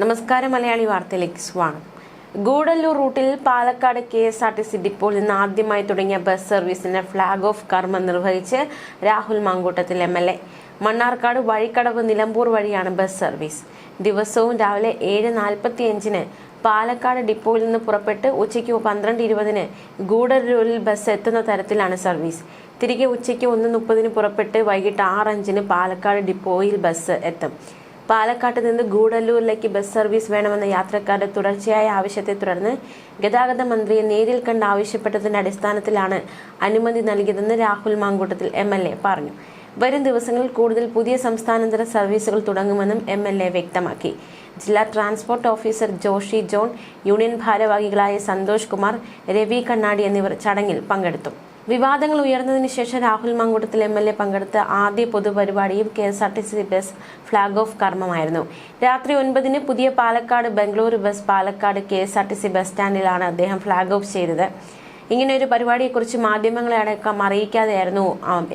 നമസ്കാരം മലയാളി വാർത്തയിലേക്ക് സ്വാഗതം. ഗൂഡല്ലൂർ റൂട്ടിൽ Palakkad K S R T C ഡിപ്പോയിൽ നിന്ന് ആദ്യമായി തുടങ്ങിയ ബസ് സർവീസിന് ഫ്ളാഗ് ഓഫ് കർമ്മം നിർവഹിച്ച് Rahul Mamkootathil M L A. Mannarkkad Vazhikkadavu Nilambur വഴിയാണ് ബസ് സർവീസ്. ദിവസവും രാവിലെ ഏഴ് നാൽപ്പത്തിയഞ്ചിന് പാലക്കാട് ഡിപ്പോയിൽ നിന്ന് പുറപ്പെട്ട് ഉച്ചയ്ക്ക് പന്ത്രണ്ട് ഇരുപതിന് ഗൂഡല്ലൂരിൽ ബസ് എത്തുന്ന തരത്തിലാണ് സർവീസ്. തിരികെ ഉച്ചയ്ക്ക് ഒന്ന് മുപ്പതിന് പുറപ്പെട്ട് വൈകിട്ട് ആറഞ്ചിന് അഞ്ചിന് പാലക്കാട് ഡിപ്പോയിൽ ബസ് എത്തും. പാലക്കാട്ട് നിന്ന് ഗൂഡല്ലൂരിലേക്ക് ബസ് സർവീസ് വേണമെന്ന യാത്രക്കാരുടെ തുടർച്ചയായ ആവശ്യത്തെ തുടർന്ന് ഗതാഗത മന്ത്രിയെ നേരിൽ കണ്ട് ആവശ്യപ്പെട്ടതിന്റെ അടിസ്ഥാനത്തിലാണ് അനുമതി നൽകിയതെന്ന് രാഹുൽ മാങ്കൂട്ടത്തിൽ എം പറഞ്ഞു. വരും ദിവസങ്ങളിൽ കൂടുതൽ പുതിയ സംസ്ഥാനാന്തര സർവീസുകൾ തുടങ്ങുമെന്നും എം എൽ എ വ്യക്തമാക്കി. ജില്ലാ transport officer Joshi John union ഭാരവാഹികളായ സന്തോഷ് കുമാർ രവി കണ്ണാടി എന്നിവർ ചടങ്ങിൽ പങ്കെടുത്തു. വിവാദങ്ങൾ ഉയർന്നതിന് ശേഷം Rahul Mamkootathil M L A പങ്കെടുത്ത ആദ്യ പൊതുപരിപാടിയും K S R T C bus flag off കർമ്മമായിരുന്നു. രാത്രി ഒൻപതിന് പുതിയ Palakkad Bengaluru bus Palakkad K S R T C bus സ്റ്റാൻഡിലാണ് അദ്ദേഹം ഫ്ളാഗ് ഓഫ് ചെയ്തത്. ഇങ്ങനെ ഒരു പരിപാടിയെക്കുറിച്ച് മാധ്യമങ്ങളെ അടക്കം അറിയിക്കാതെയായിരുന്നു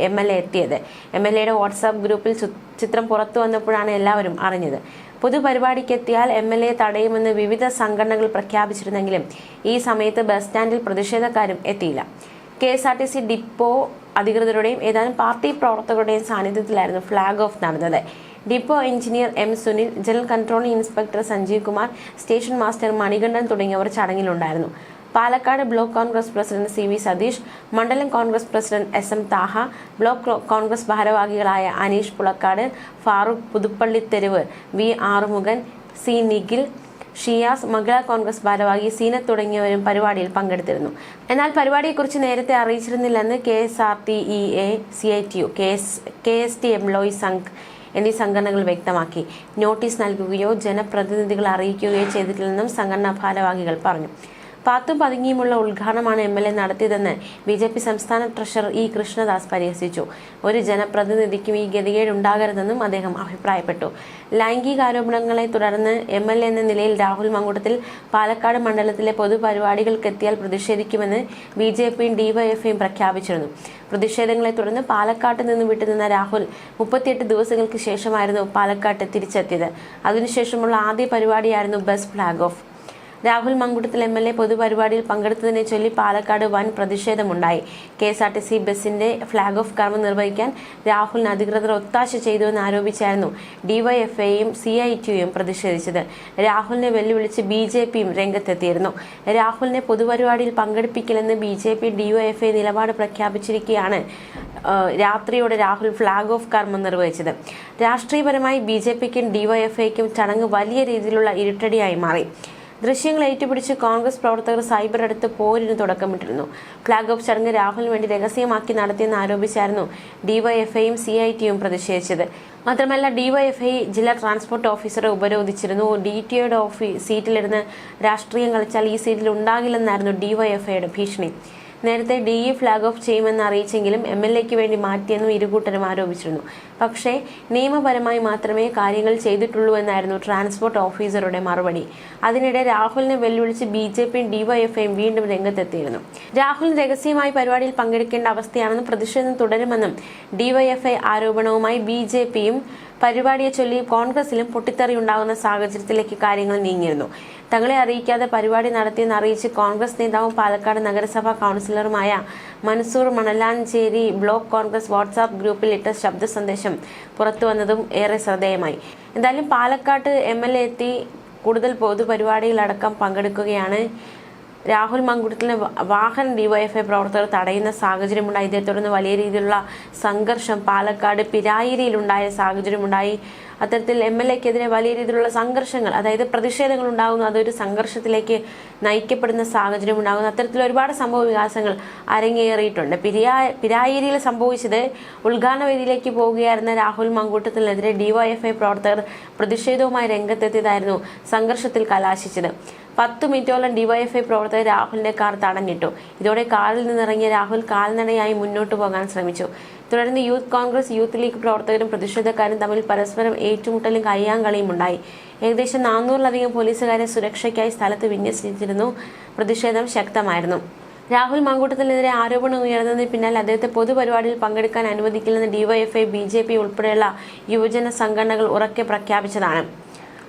എം എൽ എ എത്തിയത്. എം എൽ എയുടെ വാട്സാപ്പ് ഗ്രൂപ്പിൽ ചിത്രം പുറത്തു വന്നപ്പോഴാണ് എല്ലാവരും അറിഞ്ഞത്. പൊതുപരിപാടിക്ക് എത്തിയാൽ എം എൽ എ തടയുമെന്ന് വിവിധ സംഘടനകൾ പ്രഖ്യാപിച്ചിരുന്നെങ്കിലും ഈ സമയത്ത് ബസ് സ്റ്റാൻഡിൽ പ്രതിഷേധക്കാരും എത്തിയില്ല. K S R T C depot അധികൃതരുടെയും ഏതാനും പാർട്ടി പ്രവർത്തകരുടെയും സാന്നിധ്യത്തിലായിരുന്നു ഫ്ളാഗ് ഓഫ് നടന്നത്. Depot engineer M Sunil general controlling inspector Sanjeev Kumar station master Manikandan തുടങ്ങിയവർ ചടങ്ങിലുണ്ടായിരുന്നു. Palakkad block Congress president C V Satheesh മണ്ഡലം Congress president S M Thaha block Congress ഭാരവാഹികളായ അനീഷ് പുളക്കാട് ഫാറൂഖ് പുതുപ്പള്ളി തെരുവ് V Arumukhan C Nikhil Shiyas Mahila Congress ഭാരവാഹി സീനത്ത് തുടങ്ങിയവരും പരിപാടിയിൽ പങ്കെടുത്തിരുന്നു. എന്നാൽ പരിപാടിയെക്കുറിച്ച് നേരത്തെ അറിയിച്ചിരുന്നില്ലെന്ന് K S R T E A C I T U K S K S T employee Sangh എന്നീ സംഘടനകൾ വ്യക്തമാക്കി. നോട്ടീസ് നൽകുകയോ ജനപ്രതിനിധികളെ അറിയിക്കുകയോ ചെയ്തിട്ടില്ലെന്നും സംഘടനാ ഭാരവാഹികൾ പറഞ്ഞു. പാത്തും പതുങ്ങിയുമുള്ള ഉദ്ഘാടനമാണ് എം എൽ എ നടത്തിയതെന്ന് ബി ജെ പി സംസ്ഥാന ട്രഷറർ ഇ കൃഷ്ണദാസ് പരിഹസിച്ചു. ഒരു ജനപ്രതിനിധിക്കും ഈ ഗതികേട് ഉണ്ടാകരുതെന്നും അദ്ദേഹം അഭിപ്രായപ്പെട്ടു. ലൈംഗികാരോപണങ്ങളെ തുടർന്ന് എം എൽ എ എന്ന നിലയിൽ രാഹുൽ മങ്കുടത്തിൽ പാലക്കാട് മണ്ഡലത്തിലെ പൊതുപരിപാടികൾക്കെത്തിയാൽ പ്രതിഷേധിക്കുമെന്ന് ബി ജെ പിയും ഡിവൈഎഫ്ഐയും പ്രഖ്യാപിച്ചിരുന്നു. പ്രതിഷേധങ്ങളെ തുടർന്ന് പാലക്കാട്ട് നിന്ന് വിട്ടുനിന്ന രാഹുൽ മുപ്പത്തിയെട്ട് ദിവസങ്ങൾക്ക് ശേഷമായിരുന്നു പാലക്കാട്ട് തിരിച്ചെത്തിയത്. അതിനുശേഷമുള്ള ആദ്യ പരിപാടിയായിരുന്നു bus flag off. Rahul Mamkootathil M L A പൊതുപരിപാടിയിൽ പങ്കെടുത്തതിനെ ചൊല്ലി പാലക്കാട് വൻ പ്രതിഷേധമുണ്ടായി. K S R T C ബസിന്റെ ഫ്ളാഗ് ഓഫ് കർമ്മം നിർവഹിക്കാൻ രാഹുലിന് അധികൃതർ ഒത്താശ ചെയ്തുവെന്ന് ആരോപിച്ചായിരുന്നു ഡിവൈഎഫ്ഐയും സി ഐ ടിയും പ്രതിഷേധിച്ചത്. രാഹുലിനെ വെല്ലുവിളിച്ച് ബി ജെ പിയും രംഗത്തെത്തിയിരുന്നു. രാഹുലിനെ പൊതുപരിപാടിയിൽ പങ്കെടുപ്പിക്കില്ലെന്ന് B J P D Y F I നിലപാട് പ്രഖ്യാപിച്ചിരിക്കുകയാണ് രാത്രിയോടെ രാഹുൽ ഫ്ളാഗ് ഓഫ് കർമ്മം നിർവഹിച്ചത്. രാഷ്ട്രീയപരമായി ബി ജെ പിക്കും ഡിവൈഎഫ്ഐക്കും ചടങ്ങ് വലിയ രീതിയിലുള്ള ഇരുട്ടടിയായി മാറി. ദൃശ്യങ്ങൾ ഏറ്റുപിടിച്ച് കോൺഗ്രസ് പ്രവർത്തകർ സൈബർ അടുത്ത് പോരിന് തുടക്കമിട്ടിരുന്നു. ഫ്ളാഗ് ഓഫ് ചടങ്ങ് രാഹുലിന് വേണ്ടി രഹസ്യമാക്കി നടത്തിയെന്ന് ആരോപിച്ചായിരുന്നു ഡിവൈഎഫ്ഐയും സി ഐ ടിയും പ്രതിഷേധിച്ചത്. മാത്രമല്ല ഡിവൈഎഫ്ഐ ജില്ലാ ട്രാൻസ്പോർട്ട് ഓഫീസറെ ഉപരോധിച്ചിരുന്നു. ഡി ടി ഒയുടെ ഓഫീസ് സീറ്റിലിരുന്ന് രാഷ്ട്രീയം കളിച്ചാൽ ഈ സീറ്റിൽ ഉണ്ടാകില്ലെന്നായിരുന്നു ഡിവൈഎഫ്ഐയുടെ ഭീഷണി. നേരത്തെ ഡി ഇ ഫ്ളാഗ് ഓഫ് ചെയ്യുമെന്ന് അറിയിച്ചെങ്കിലും എം എൽ എക്ക് വേണ്ടി മാറ്റിയെന്നും ഇരുകൂട്ടരും ആരോപിച്ചിരുന്നു. പക്ഷേ നിയമപരമായി മാത്രമേ കാര്യങ്ങൾ ചെയ്തിട്ടുള്ളൂ എന്നായിരുന്നു ട്രാൻസ്പോർട്ട് ഓഫീസറുടെ മറുപടി. അതിനിടെ രാഹുലിനെ വെല്ലുവിളിച്ച് ബി ജെ പിയും ഡിവൈഎഫ്ഐയും വീണ്ടും രംഗത്തെത്തിയിരുന്നു. രാഹുൽ രഹസ്യമായി പരിപാടിയിൽ പങ്കെടുക്കേണ്ട അവസ്ഥയാണെന്നും പ്രതിഷേധം തുടരുമെന്നും ഡിവൈഎഫ്ഐ ആരോപണവുമായി ബി ജെ പിയും പരിപാടിയെ ചൊല്ലി കോൺഗ്രസിലും പൊട്ടിത്തെറി ഉണ്ടാകുന്ന സാഹചര്യത്തിലേക്ക് കാര്യങ്ങൾ നീങ്ങിയിരുന്നു. തങ്ങളെ അറിയിക്കാതെ പരിപാടി നടത്തിയെന്ന് അറിയിച്ച് കോൺഗ്രസ് നേതാവും പാലക്കാട് നഗരസഭാ കൗൺസിലറുമായ മൻസൂർ മണലാഞ്ചേരി ബ്ലോക്ക് കോൺഗ്രസ് വാട്സാപ്പ് ഗ്രൂപ്പിൽ ഇട്ട ശബ്ദ സന്ദേശം പുറത്തു വന്നതും ഏറെ ശ്രദ്ധേയമായി. എന്തായാലും പാലക്കാട്ട് എം എൽ എ എത്തി കൂടുതൽ പൊതുപരിപാടികളടക്കം പങ്കെടുക്കുകയാണ്. രാഹുൽ മങ്കുടത്തിലെ വാഹന ഡിവൈഎഫ്ഐ പ്രവർത്തകർ തടയുന്ന സാഹചര്യമുണ്ടായി. ഇതേ തുടർന്ന് വലിയ രീതിയിലുള്ള സംഘർഷം പാലക്കാട് പിരായിരിയിലുണ്ടായ സാഹചര്യമുണ്ടായി. അത്തരത്തിൽ എം എൽ എക്കെതിരെ വലിയ രീതിയിലുള്ള സംഘർഷങ്ങൾ അതായത് പ്രതിഷേധങ്ങൾ ഉണ്ടാകുന്നു. അതൊരു സംഘർഷത്തിലേക്ക് നയിക്കപ്പെടുന്ന സാഹചര്യം ഉണ്ടാകുന്നു അത്തരത്തിൽ ഒരുപാട് സംഭവ വികാസങ്ങൾ അരങ്ങേറിയിട്ടുണ്ട്. പിരിയാ പിരായിരിയിൽ സംഭവിച്ചത് ഉദ്ഘാടന വേദിയിലേക്ക് പോവുകയായിരുന്ന രാഹുൽ മങ്കൂട്ടത്തിനെതിരെ ഡിവൈഎഫ്ഐ പ്രവർത്തകർ പ്രതിഷേധവുമായി രംഗത്തെത്തിയതായിരുന്നു സംഘർഷത്തിൽ കലാശിച്ചത്. പത്ത് മിനിറ്റോളം ഡിവൈഎഫ്ഐ പ്രവർത്തകർ രാഹുലിന്റെ കാർ തടഞ്ഞിട്ടു. ഇതോടെ കാറിൽ നിന്നിറങ്ങിയ രാഹുൽ കാൽനടയായി മുന്നോട്ട് പോകാൻ ശ്രമിച്ചു. തുടർന്ന് യൂത്ത് കോൺഗ്രസ് യൂത്ത് ലീഗ് പ്രവർത്തകരും പ്രതിഷേധക്കാരും തമ്മിൽ പരസ്പരം ഏറ്റുമുട്ടലും കയ്യാങ്കളിയും ഉണ്ടായി. ഏകദേശം നാനൂറിലധികം പോലീസുകാരെ സുരക്ഷയ്ക്കായി സ്ഥലത്ത് വിന്യസിച്ചിരുന്നു. പ്രതിഷേധം ശക്തമായിരുന്നു. രാഹുൽ മങ്കൂട്ടത്തിനെതിരെ ആരോപണം ഉയർന്നതിന് പിന്നാലെ അദ്ദേഹത്തെ പൊതുപരിപാടിയിൽ പങ്കെടുക്കാൻ അനുവദിക്കില്ലെന്ന് ഡിവൈഎഫ്ഐ ബി ജെ പി ഉൾപ്പെടെയുള്ള യുവജന സംഘടനകൾ ഉറക്കെ പ്രഖ്യാപിച്ചതാണ്.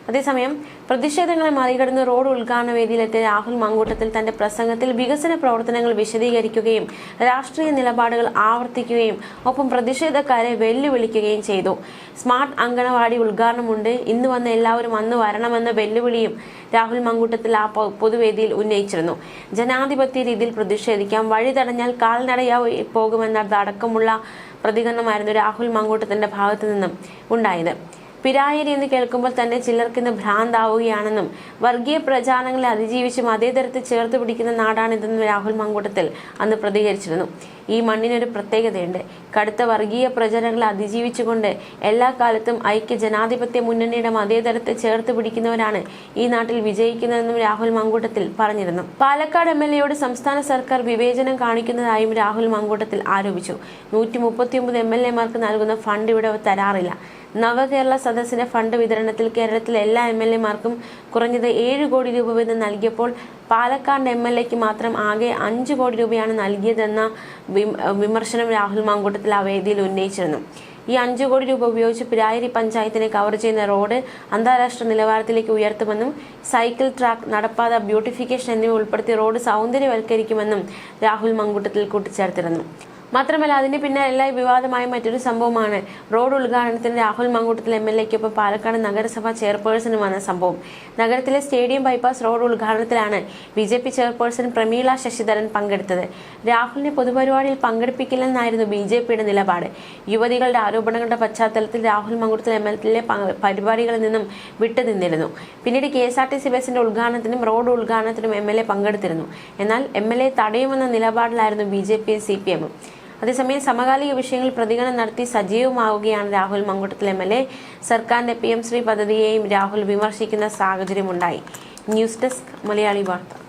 അതേസമയം പ്രതിഷേധങ്ങളെ മറികടന്ന് റോഡ് ഉദ്ഘാടന വേദിയിലെത്തിയ രാഹുൽ മങ്കൂട്ടത്തിൽ തന്റെ പ്രസംഗത്തിൽ വികസന പ്രവർത്തനങ്ങൾ വിശദീകരിക്കുകയും രാഷ്ട്രീയ നിലപാടുകൾ ആവർത്തിക്കുകയും ഒപ്പം പ്രതിഷേധക്കാരെ വെല്ലുവിളിക്കുകയും ചെയ്തു. സ്മാർട്ട് അങ്കണവാടി ഉദ്ഘാടനമുണ്ട്. ഇന്ന് വന്ന എല്ലാവരും അന്ന് വരണമെന്ന വെല്ലുവിളിയും രാഹുൽ മങ്കൂട്ടത്തിൽ ആ പൊതുവേദിയിൽ ഉന്നയിച്ചിരുന്നു. ജനാധിപത്യ രീതിയിൽ പ്രതിഷേധിക്കാം വഴി തടഞ്ഞാൽ കാൽനടയായി പോകുമെന്നതടക്കമുള്ള പ്രതികരണമായിരുന്നു രാഹുൽ മങ്കൂട്ടത്തിന്റെ ഭാഗത്തു നിന്നും ഉണ്ടായത്. പിരായരി എന്ന് കേൾക്കുമ്പോൾ തന്നെ ചിലർക്കിന്ന് ഭ്രാന്താവുകയാണെന്നും വർഗീയ പ്രചാരണങ്ങളെ അതിജീവിച്ചും അതേ തരത്തിൽ ചേർത്ത് പിടിക്കുന്ന നാടാണിതെന്ന് രാഹുൽ മങ്കൂട്ടത്തിൽ അന്ന് പ്രതികരിച്ചിരുന്നു. ഈ മണ്ണിനൊരു പ്രത്യേകതയുണ്ട്. കടുത്ത വർഗീയ പ്രചരണങ്ങളെ അതിജീവിച്ചുകൊണ്ട് എല്ലാ കാലത്തും ഐക്യ ജനാധിപത്യ മുന്നണിയുടെ മതേതരത്തെ ചേർത്ത് പിടിക്കുന്നവരാണ് ഈ നാട്ടിൽ വിജയിക്കുന്നതെന്നും രാഹുൽ മങ്കൂട്ടത്തിൽ പറഞ്ഞിരുന്നു. പാലക്കാട് എം എൽ എയോട് സംസ്ഥാന സർക്കാർ വിവേചനം കാണിക്കുന്നതായും രാഹുൽ മങ്കൂട്ടത്തിൽ ആരോപിച്ചു. നൂറ്റി മുപ്പത്തിയൊമ്പത് എം എൽ എമാർക്ക് നൽകുന്ന ഫണ്ട് ഇവിടെ തരാറില്ല. നവകേരള സദസ്സിന്റെ ഫണ്ട് വിതരണത്തിൽ കേരളത്തിലെ എല്ലാ എം എൽ എമാർക്കും കുറഞ്ഞത് ഏഴ് കോടി രൂപ വീതം നൽകിയപ്പോൾ പാലക്കാട് എം എൽ എക്ക് മാത്രം ആകെ അഞ്ച് കോടി രൂപയാണ് നൽകിയതെന്ന വിമർശനം രാഹുൽ മാങ്കൂട്ടത്തിൽ ആ വേദിയിൽ ഉന്നയിച്ചിരുന്നു. ഈ അഞ്ചു കോടി രൂപ ഉപയോഗിച്ച് പിരായരി പഞ്ചായത്തിനെ കവർ ചെയ്യുന്ന റോഡ് അന്താരാഷ്ട്ര നിലവാരത്തിലേക്ക് ഉയർത്തുമെന്നും സൈക്കിൾ ട്രാക്ക് നടപ്പാത ബ്യൂട്ടിഫിക്കേഷൻ എന്നിവ ഉൾപ്പെടുത്തി റോഡ് സൗന്ദര്യവൽക്കരിക്കുമെന്നും രാഹുൽ മങ്കൂട്ടത്തിൽ കൂട്ടിച്ചേർത്തിരുന്നു. മാത്രമല്ല അതിന് പിന്നാലെ വിവാദമായ മറ്റൊരു സംഭവമാണ്. റോഡ് ഉദ്ഘാടനത്തിന് രാഹുൽ മങ്കൂട്ടത്തിൽ എം എൽ എക്കൊപ്പം പാലക്കാട് നഗരസഭ ചെയർപേഴ്സണുമാണ് സംഭവം. നഗരത്തിലെ stadium bypass road ഉദ്ഘാടനത്തിലാണ് B J P chairperson Prameela Sasidharan പങ്കെടുത്തത്. രാഹുലിനെ പൊതുപരിപാടിയിൽ പങ്കെടുപ്പിക്കില്ലെന്നായിരുന്നു ബി ജെ പിയുടെ നിലപാട്. യുവതികളുടെ ആരോപണങ്ങളുടെ പശ്ചാത്തലത്തിൽ Rahul Mamkootathil M L A പരിപാടികളിൽ നിന്നും വിട്ടുനിന്നിരുന്നു പിന്നീട് K S R T C ബസിന്റെ ഉദ്ഘാടനത്തിനും റോഡ് ഉദ്ഘാടനത്തിനും എം എൽ എ പങ്കെടുത്തിരുന്നു. എന്നാൽ എം എൽ എ തടയുമെന്ന നിലപാടിലായിരുന്നു ബി ജെ പിയും സി പി എമ്മും. അതേസമയം സമകാലിക വിഷയങ്ങളിൽ പ്രതികരണം നടത്തി സജീവമാവുകയാണ് രാഹുൽ മങ്കുട്ടത്തിലെ എം എൽ എ. സർക്കാരിന്റെ പി എം ശ്രീ പദ്ധതിയെയും രാഹുൽ വിമർശിക്കുന്ന സാഹചര്യമുണ്ടായി. ന്യൂസ് ഡെസ്ക് മലയാളി വാർത്ത.